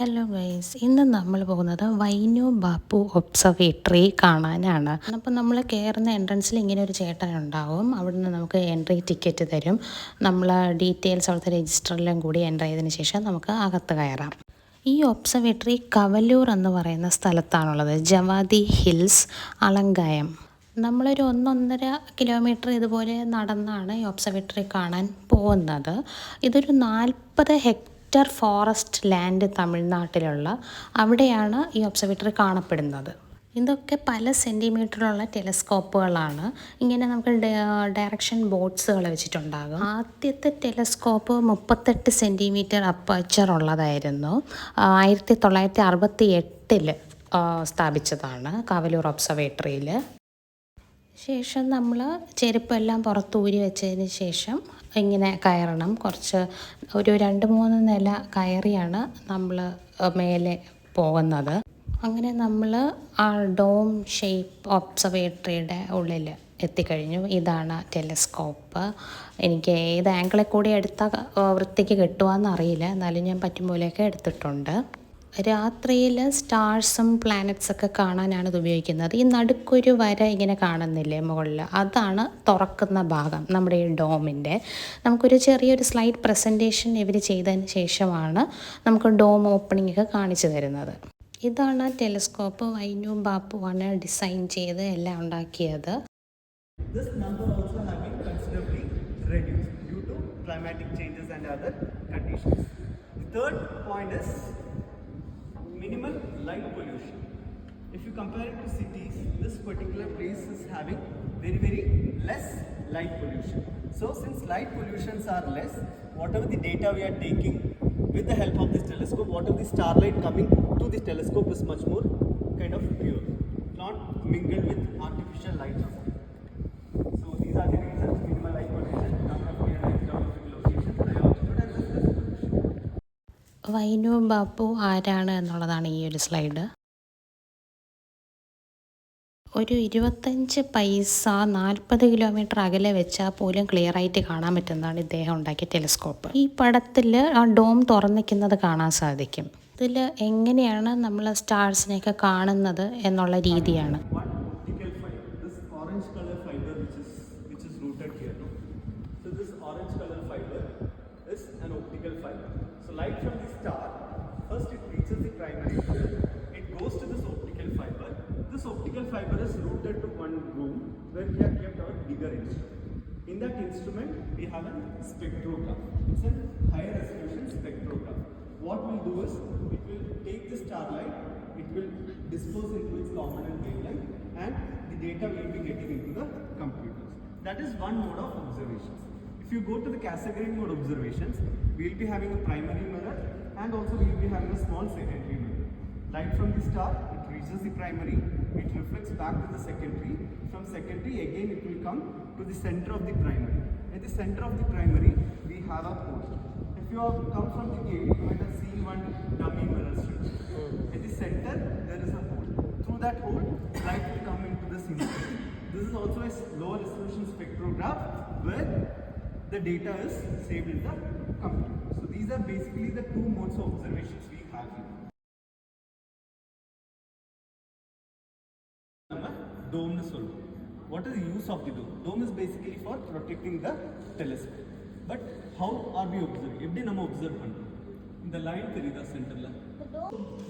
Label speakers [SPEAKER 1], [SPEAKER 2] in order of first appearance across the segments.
[SPEAKER 1] Hello guys ഇന്ന് നമ്മൾ പോകുന്നത് വൈനു ബാപ്പു ഒബ്സർവേറ്ററി കാണാനാണ്. അപ്പോൾ നമ്മൾ കയറുന്ന എൻട്രൻസിൽ ഇങ്ങനെ ഒരു ചേട്ടൻ ഉണ്ടാവും. നിന്ന് നമുക്ക് എൻട്രി ടിക്കറ്റ് തരും. നമ്മൾ ഡീറ്റെയിൽസ് അവിടുത്തെ രജിസ്റ്ററിലും കൂടി എന്റർ ചെയ്തതിന് ശേഷം നമുക്ക് അകത്ത് കയറാം. ഈ ഒബ്സർവേറ്ററി കവലൂർ എന്ന് പറയുന്ന സ്ഥലത്താണുള്ളത്. ജവാദി ഹിൽസ് അളങ്കായം നമ്മളൊരു ഒന്നൊന്നര കിലോമീറ്റർ ഇതുപോലെ നടന്നാണ് ഈ ഒബ്സർവേറ്ററി കാണാൻ പോകുന്നത്. ഇതൊരു നാൽപ്പത് ഹെക്ടർ ഫോറസ്റ്റ് ലാൻഡ് തമിഴ്നാട്ടിലുള്ള അവിടെയാണ് ഈ ഒബ്സർവേറ്ററി കാണപ്പെടുന്നത്. ഇതൊക്കെ പല സെന്റിമീറ്ററിലുള്ള ടെലസ്കോപ്പുകളാണ്. ഇങ്ങനെ നമുക്ക് ഡയറക്ഷൻ ബോട്ട്സുകൾ വെച്ചിട്ടുണ്ടാകും. ആദ്യത്തെ ടെലസ്കോപ്പ് മുപ്പത്തെട്ട് സെന്റിമീറ്റർ അപ്പച്ചർ ഉള്ളതായിരുന്നു. ആയിരത്തി തൊള്ളായിരത്തി അറുപത്തി എട്ടിൽ സ്ഥാപിച്ചതാണ് കാവലൂർ ഒബ്സർവേറ്ററിയിൽ ശേഷം നമ്മൾ ചെരുപ്പെല്ലാം പുറത്ത് ഊരി വെച്ചതിന് ശേഷം ഇങ്ങനെ കയറണം. കുറച്ച് ഒരു രണ്ട് മൂന്ന് നില കയറിയാണ് നമ്മൾ മേലെ പോകുന്നത്. അങ്ങനെ നമ്മൾ ആ ഡോം ഷേപ്പ് ഒബ്സർവേറ്ററിയുടെ ഉള്ളിൽ എത്തിക്കഴിഞ്ഞു. ഇതാണ് ടെലിസ്കോപ്പ്. എനിക്ക് ഏത് ആംഗിളിൽ കൂടി എടുത്താൽ വൃത്തിക്ക് കിട്ടുമോയെന്ന് അറിയില്ല എന്നാലും ഞാൻ പറ്റും പോലെയൊക്കെ എടുത്തിട്ടുണ്ട്. രാത്രിയിൽ സ്റ്റാർസും പ്ലാനറ്റ്സൊക്കെ കാണാനാണ് ഇത് ഉപയോഗിക്കുന്നത്. ഈ നടുക്കൊരു വര ഇങ്ങനെ കാണുന്നില്ലേ മുകളിൽ? അതാണ് തുറക്കുന്ന ഭാഗം നമ്മുടെ ഈ ഡോമിന്റെ. നമുക്കൊരു ചെറിയൊരു സ്ലൈഡ് പ്രസന്റേഷൻ ഇവർ ചെയ്തതിന് ശേഷമാണ് നമുക്ക് ഡോം ഓപ്പണിംഗ് ഒക്കെ കാണിച്ചു തരുന്നത്. ഇതാണ് ടെലിസ്കോപ്പ് വൈനു ബാപ്പുവാണ് ഡിസൈൻ ചെയ്ത് എല്ലാം ഉണ്ടാക്കിയത്.
[SPEAKER 2] This number also having considerably reduced due to climatic changes and other conditions. Third point is minimal light pollution. If you compare it to cities, this particular place is having very very less light pollution. So since light pollutions are less, whatever the data we are taking with the help of this telescope, whatever the starlight coming to this telescope is much more kind of pure, not mingled with artificial light. So these are the reasons
[SPEAKER 1] wine Bapu ആരാണ് എന്നുള്ളതാണ് ഈ ഒരു slide. ഒരു ഇരുപത്തഞ്ച് പൈസ നാൽപ്പത് kilometre അകലെ വെച്ചാൽ പോലും ക്ലിയർ ആയിട്ട് കാണാൻ പറ്റുന്നതാണ് ഇദ്ദേഹം ഉണ്ടാക്കിയ ടെലിസ്കോപ്പ്. ഈ പടത്തിൽ ആ ഡോം തുറന്നിക്കുന്നത് കാണാൻ സാധിക്കും. ഇതിൽ എങ്ങനെയാണ് നമ്മൾ സ്റ്റാർസിനെയൊക്കെ കാണുന്നത് എന്നുള്ള രീതിയാണ്.
[SPEAKER 2] One room where we have kept our bigger instrument. In that instrument, we have a spectrograph. It's a high resolution spectrograph. What we'll do is, it will take the starlight, it will dispose into its common wavelength, and the data will be getting into the computers. That is one mode of observations. If you go to the Cassegrain mode observations, we'll be having a primary mirror and also we'll be having a small secondary mirror. Light from the star, reaches the primary, it reflects back to the secondary. From secondary, again it will come to the center of the primary. At the center of the primary, we have a pole. If you have come from the gate, you might have seen one dummy mirror strip. Hmm. At the center, there is a hole. Through that hole, light will come into the instrument. This is also a low resolution spectrograph where the data is saved in the computer. So these are basically the two modes of observations we have here. what is use of the dome dome is basically for protecting the telescope but how are we observe எப்படி நம்ம observe பண்ணுறோம் இந்த line தெரியுதா சென்டரில்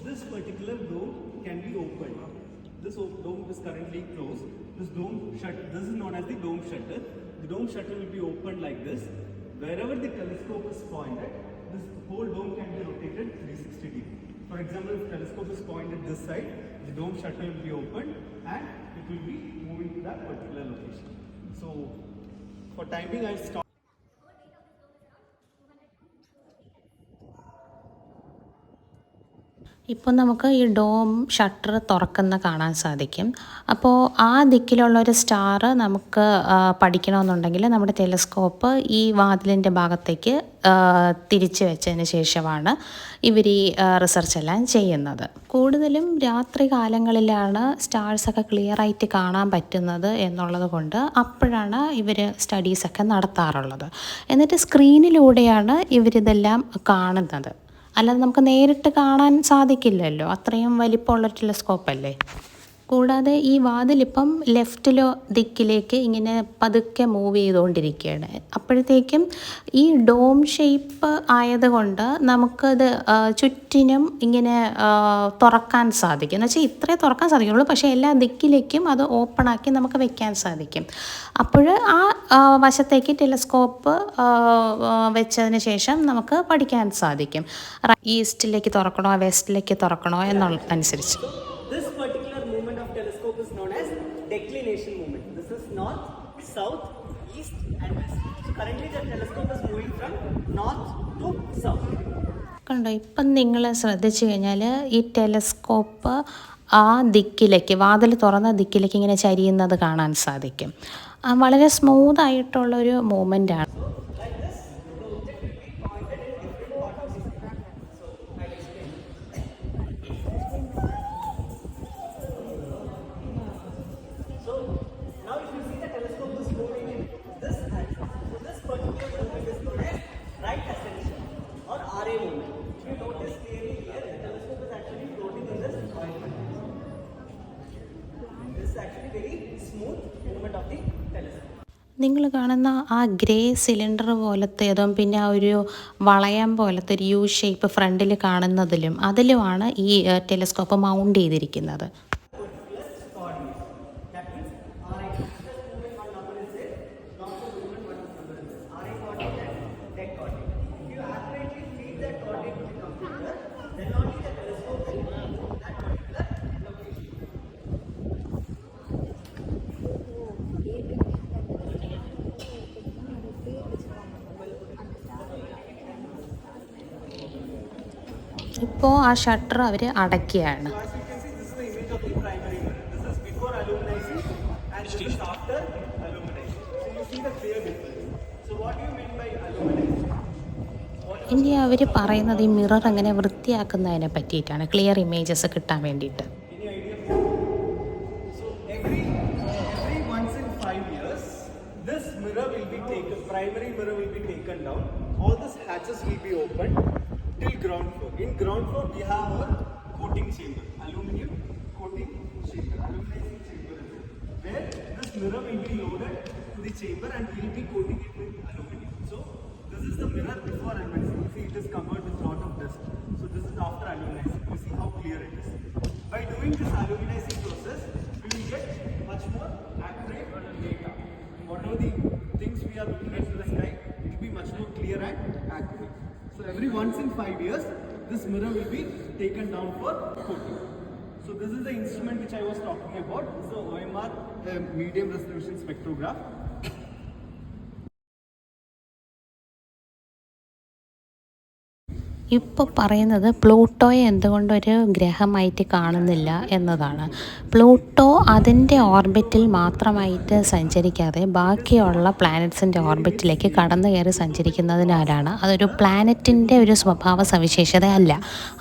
[SPEAKER 2] this particular dome can be open this op- dome is currently closed this dome shut this is known as the dome shutter the dome shutter will be opened like this wherever the telescope is pointed this whole dome can be rotated 360 degree for example if telescope is pointed this side the dome shutter will be opened and it will be moving to that particular location. So for timing i'll stop
[SPEAKER 1] ഇപ്പോൾ നമുക്ക് ഈ dome shutter തുറക്കുന്ന കാണാൻ സാധിക്കും. അപ്പോൾ ആ ദിക്കിലുള്ള ഒരു star നമുക്ക് പഠിക്കണമെന്നുണ്ടെങ്കിൽ നമ്മുടെ ടെലിസ്കോപ്പ് ഈ വാതിലിന്റെ ഭാഗത്തേക്ക് തിരിച്ച് വെച്ചതിന് ശേഷമാണ് ഇവർ ഈ റിസർച്ച് എല്ലാം ചെയ്യുന്നത്. കൂടുതലും രാത്രി കാലങ്ങളിലാണ് സ്റ്റാർസൊക്കെ ക്ലിയറായിട്ട് കാണാൻ പറ്റുന്നത് എന്നുള്ളത് കൊണ്ട് അപ്പോഴാണ് ഇവർ സ്റ്റഡീസൊക്കെ നടത്താറുള്ളത്. എന്നിട്ട് സ്ക്രീനിലൂടെയാണ് ഇവരിതെല്ലാം കാണുന്നത്. അല്ലാതെ നമുക്ക് നേരിട്ട് കാണാൻ സാധിക്കില്ലല്ലോ. അത്രയും വലിപ്പമുള്ള ടെലസ്കോപ്പ് അല്ലേ കൂടാതെ ഈ വാതിലിപ്പം ലെഫ്റ്റിലോ ദിക്കിലേക്ക് ഇങ്ങനെ പതുക്കെ മൂവ് ചെയ്തുകൊണ്ടിരിക്കുകയാണ്. അപ്പോഴത്തേക്കും ഈ ഡോം ഷേപ്പ് ആയതുകൊണ്ട് നമുക്കത് ചുറ്റിനും ഇങ്ങനെ തുറക്കാൻ സാധിക്കും. എന്ന് വെച്ചാൽ ഇത്രേ തുറക്കാൻ സാധിക്കുള്ളൂ. പക്ഷേ എല്ലാ ദിക്കിലേക്കും അത് ഓപ്പണാക്കി നമുക്ക് വെക്കാൻ സാധിക്കും. അപ്പോൾ ആ വശത്തേക്ക് ടെലസ്കോപ്പ് വെച്ചതിന് ശേഷം നമുക്ക് പഠിക്കാൻ സാധിക്കും. ഈസ്റ്റിലേക്ക് തുറക്കണോ വെസ്റ്റിലേക്ക് തുറക്കണോ എന്നുള്ള അനുസരിച്ച്
[SPEAKER 2] This particular movement of telescope is known as declination movement. This is north, south, east, and west. So
[SPEAKER 1] കണ്ടോ ഇപ്പം നിങ്ങൾ ശ്രദ്ധിച്ചു കഴിഞ്ഞാൽ ഈ ടെലസ്കോപ്പ് ആ ദിക്കിലേക്ക് വാതിൽ തുറന്ന ദിക്കിലേക്ക് ഇങ്ങനെ ചരിയുന്നത് കാണാൻ സാധിക്കും. വളരെ സ്മൂത്ത്
[SPEAKER 2] മൂമെന്റ് മൂമെന്റാണ്
[SPEAKER 1] നിങ്ങൾ കാണുന്ന ആ ഗ്രേ സിലിണ്ടർ പോലത്തേതും പിന്നെ ആ ഒരു വളയം പോലത്തെ ഒരു യു ഷേപ്പ് ഫ്രണ്ടിൽ കാണുന്നതിലും അതിലുമാണ് ഈ ടെലിസ്കോപ്പ് മൗണ്ട് ചെയ്തിരിക്കുന്നത്
[SPEAKER 2] That means RA. This movement one number is there, not the movement one number is there. RA coordinate and deck coordinate. If you accurately feed that coordinate to the computer, then only the telescope will move that particular location.
[SPEAKER 1] ഇപ്പോൾ ആ shutter അവർ അടയ്ക്കുകയാണ്
[SPEAKER 2] So as you can see, this is the image of the primary mirror. This is before aluminizing and this is after aluminizing. So you see the clear difference. So what do ആ shutter അവർ അടയ്ക്കുകയാണ്
[SPEAKER 1] ഇനി അവർ പറയുന്നത് ഈ mirror എങ്ങനെ വൃത്തിയാക്കുന്നതിനെ പറ്റിയിട്ടാണ് clear images കിട്ടാൻ വേണ്ടിയിട്ട്
[SPEAKER 2] this mirror will be taken. Primary mirror will be taken down. All these hatches will be opened till ground floor. In ground floor, we have a coating chamber, aluminum coating chamber, chamber where this mirror will be loaded to the chamber and we'll be coating it with aluminum. So this is the mirror before aluminizing. You see, it is covered with lot of dust. So this is after aluminizing. You see how clear it is. By doing this aluminizing process, we will get much more accurate data. Whatever the things we are looking at in the sky, it will be much more clear and accurate. So every once in five years, this mirror will be taken down for coating. So this is the instrument which I was talking about. Is the OMR uh, medium resolution spectrograph.
[SPEAKER 1] ഇപ്പോൾ പറയുന്നത് പ്ലൂട്ടോയെ എന്തുകൊണ്ടൊരു ഗ്രഹമായിട്ട് കാണുന്നില്ല എന്നതാണ്. Pluto അതിന്റെ ഓർബിറ്റിൽ മാത്രമായിട്ട് സഞ്ചരിക്കാതെ ബാക്കിയുള്ള പ്ലാനറ്റ്സിന്റെ ഓർബിറ്റിലേക്ക് കടന്നു കയറി സഞ്ചരിക്കുന്നതിനാലാണ് അതൊരു പ്ലാനറ്റിന്റെ ഒരു സ്വഭാവ സവിശേഷതയല്ല.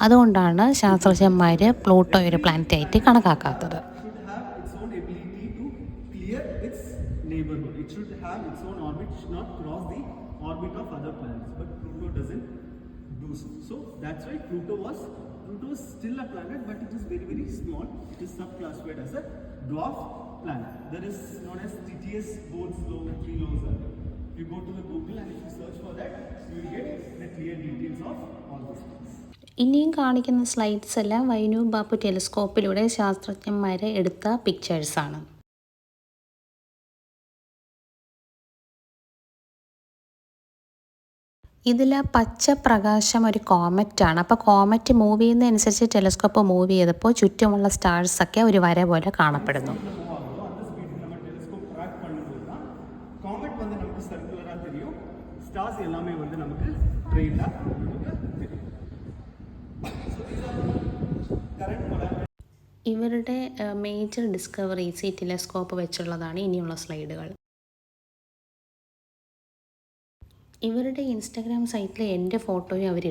[SPEAKER 1] അതുകൊണ്ടാണ് ശാസ്ത്രജ്ഞന്മാർ പ്ലൂട്ടോ ഒരു പ്ലാനറ്റായിട്ട് കണക്കാക്കാത്തത്.
[SPEAKER 2] Its own orbit, should not cross the orbit of other planets. But Pluto doesn't do so. So that's why Pluto was Pluto is still a planet, but it is very very small. It is subclassified as a dwarf planet. There is known as TTS Bode's law. Three laws are. You go to the Google and if you search for that, you will get the clear details of all these things.
[SPEAKER 1] ഇനിയും കാണിക്കുന്ന slides എല്ലാം wine Bapu ടെലിസ്കോപ്പിലൂടെ ശാസ്ത്രജ്ഞന്മാരെ എടുത്ത പിക്ചേഴ്സാണ് ഇതിൽ പച്ച പ്രകാശം ഒരു കോമറ്റാണ് അപ്പോൾ കോമറ്റ് മൂവ് ചെയ്യുന്നതനുസരിച്ച് ടെലിസ്കോപ്പ് മൂവ് ചെയ്തപ്പോൾ ചുറ്റുമുള്ള സ്റ്റാർസൊക്കെ ഒരു വര പോലെ കാണപ്പെടുന്നു
[SPEAKER 2] அந்த ஸ்பீடுக்கு நம்ம டெலிஸ்கோப் ட்ராக் பண்ணும்போது தான் காமெட் வந்து நமக்கு சர்க்குலராக தெரியும் ஸ்டார்ஸ் எல்லாமே வந்து நமக்கு ஸ்ட்ரெயிட்டாக நமக்கு தெரியும் கரண்ட் கொலாபரேட்
[SPEAKER 1] ഇവരുടെ മേജർ ഡിസ്കവറീസ് ഈ ടെലസ്കോപ്പ് വെച്ചുള്ളതാണ് ഇനിയുള്ള സ്ലൈഡുകൾ ഇവരുടെ ഇൻസ്റ്റഗ്രാം സൈറ്റിൽ എന്റെ ഫോട്ടോയും അവർ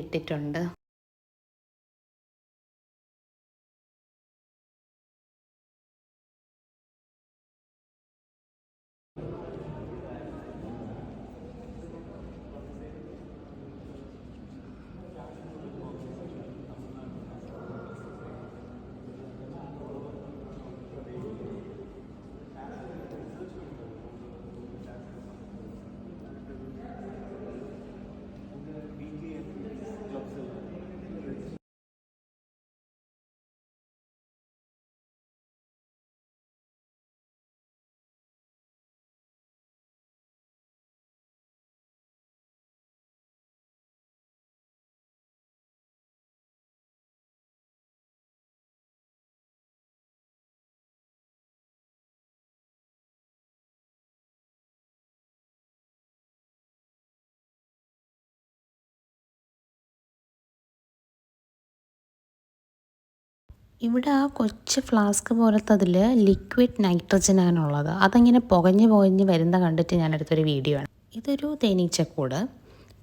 [SPEAKER 1] ഇവിടെ ആ കൊച്ചു ഫ്ലാസ്ക് പോലത്തെ അതിൽ ലിക്വിഡ് നൈട്രജനാണുള്ളത് അതങ്ങനെ പുകഞ്ഞ് പുകഞ്ഞ് വരുന്ന കണ്ടിട്ട് ഞാനെടുത്തൊരു വീഡിയോ ആണ്. ഇതൊരു തേനീച്ചക്കൂട്.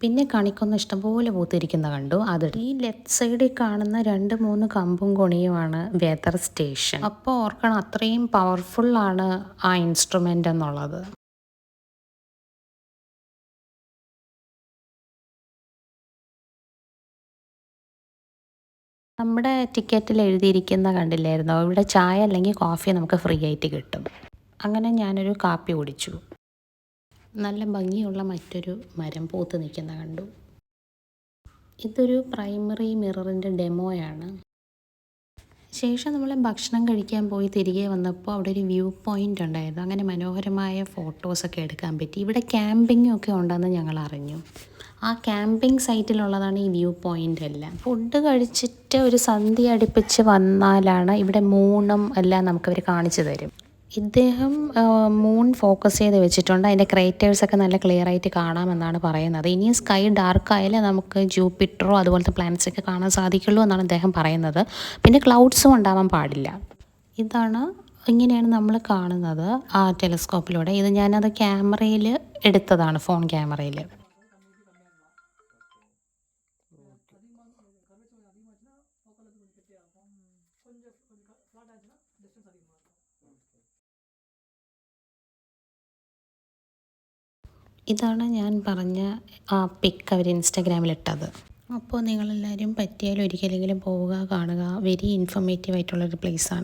[SPEAKER 1] പിന്നെ കണിക്കൊന്ന് ഇഷ്ടംപോലെ പൂത്തിരിക്കുന്ന കണ്ടു. അത് ഈ ലെഫ്റ്റ് സൈഡിൽ കാണുന്ന രണ്ട് മൂന്ന് കമ്പും കൊണിയുമാണ് വെതർ സ്റ്റേഷൻ അപ്പോൾ ഓർക്കണം അത്രയും പവർഫുള്ളാണ് ആ ഇൻസ്ട്രുമെന്റ് എന്നുള്ളത്. നമ്മുടെ ടിക്കറ്റിൽ എഴുതിയിരിക്കുന്ന കണ്ടില്ലായിരുന്നോ? ഇവിടെ ചായ അല്ലെങ്കിൽ കോഫി നമുക്ക് ഫ്രീ ആയിട്ട് കിട്ടും. അങ്ങനെ ഞാനൊരു കാപ്പി കുടിച്ചു. നല്ല ഭംഗിയുള്ള മറ്റൊരു മരം പൂത്ത് നിൽക്കുന്ന കണ്ടു. ഇതൊരു പ്രൈമറി മിററിന്റെ ഡെമോയാണ് ശേഷം നമ്മൾ ഭക്ഷണം കഴിക്കാൻ പോയി തിരികെ വന്നപ്പോൾ അവിടെ ഒരു വ്യൂ പോയിന്റ് ഉണ്ടായിരുന്നു. അങ്ങനെ മനോഹരമായ ഫോട്ടോസൊക്കെ എടുക്കാൻ പറ്റി. ഇവിടെ ക്യാമ്പിങ്ങും ഒക്കെ ഉണ്ടെന്ന് ഞങ്ങൾ അറിഞ്ഞു. ആ ക്യാമ്പിംഗ് സൈറ്റിലുള്ളതാണ് ഈ വ്യൂ പോയിന്റ് എല്ലാം. ഫുഡ് കഴിച്ചിട്ട് ഒരു സന്ധി അടുപ്പിച്ച് വന്നാലാണ് ഇവിടെ മൂണും എല്ലാം നമുക്കവർ കാണിച്ചു തരും. ഇദ്ദേഹം മൂൺ ഫോക്കസ് ചെയ്ത് വെച്ചിട്ടുണ്ട്. അതിന്റെ ക്രേറ്റേഴ്സൊക്കെ നല്ല ക്ലിയർ ആയിട്ട് കാണാമെന്നാണ് പറയുന്നത്. ഇനിയും സ്കൈ ഡാർക്ക് ആയാലേ നമുക്ക് ജൂപ്പിറ്ററോ അതുപോലത്തെ പ്ലാനറ്റ്സൊക്കെ കാണാൻ സാധിക്കുള്ളൂ എന്നാണ് അദ്ദേഹം പറയുന്നത്. പിന്നെ ക്ലൗഡ്സും ഉണ്ടാവാൻ പാടില്ല. ഇതാണ് ഇങ്ങനെയാണ് നമ്മൾ കാണുന്നത് ആ ടെലിസ്കോപ്പിലൂടെ. ഇത് ഞാനത് ക്യാമറയിൽ എടുത്തതാണ് ഫോൺ ക്യാമറയിൽ ഇതാണ് ഞാൻ പറഞ്ഞ ആ പിക്ക് അവർ ഇൻസ്റ്റാഗ്രാമിലിട്ടത്. അപ്പോൾ നിങ്ങളെല്ലാവരും പറ്റിയാൽ ഒരിക്കലെങ്കിലും പോവുക കാണുക. വെരി ഇൻഫോർമേറ്റീവ് ആയിട്ടുള്ളൊരു പ്ലേസാണ്